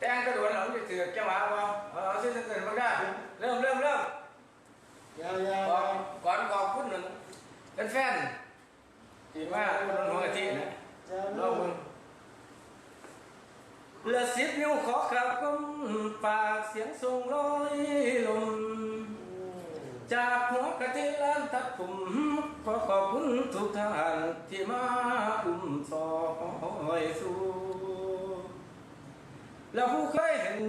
แต่งกระโดดเราจะถือแก้วหมาบ่เอาเอาซื้อตื่นมาได้เริ่มเริ่มเริ่มยาวยาวก่อนก่อนขอบคุณหนึ่งเป็นแฟนที่มาอุดหนุนหัวกะทินะยาวลองมึงเหลือสิบนิ้วขอกราบก้มปากเสียงทรงลอยลมจากหัวกะทิล้านตัดผมขอขอบคุณทุกท่านที่มาอุ้มซอยสู่ แล้วผู้เคยเห็น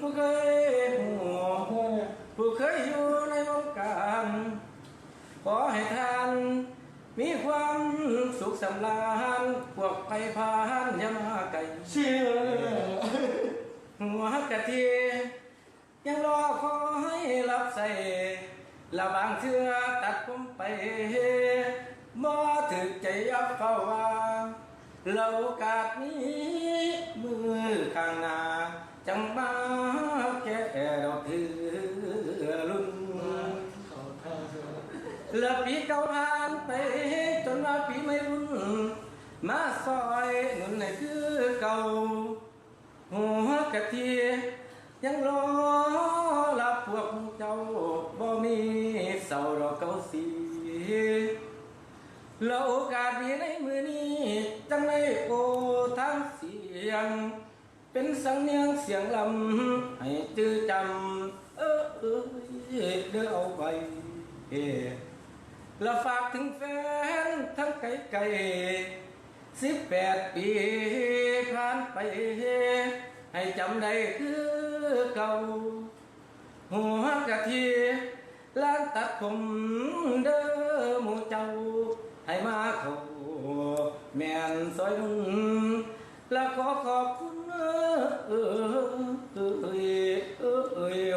ผู้เคยหัวผู้เคยอยู่ในวงการขอให้ท่านมีความสุขสำราญพวกไปพานยามาไกลเชื่อหัวกะทิยังรอคอยรับใส่ละบางเชื่อตัดผมไปบ่ถึกใจยับเฝ้าว่าเรากาสนี้ แล้วปีเก่าผ่านไป จนว่าปีไม่รุ่น มาซอยหนุนให้คือเก่า หัวกะทิยังรอรับพวกเจ้าบ่มีเศร้าดอกเก่าสีแล้วโอกาสดีในมือนี้จังได้โอทางเสียง เป็นสังเนียงเสียงลำให้จื้อจำเออเออเด้อเอาไปเอ แล้วฝากถึงแฟนทั้งไกลไกลสิบแปดปีผ่านไป ให้จำได้คือเก่า หัวกะทิล้านตัดผมเด้อหมูเจ้า ให้มาเขาแม่นซอยลุงแล้วขอขอบคุณเออเออเออเออเออเออ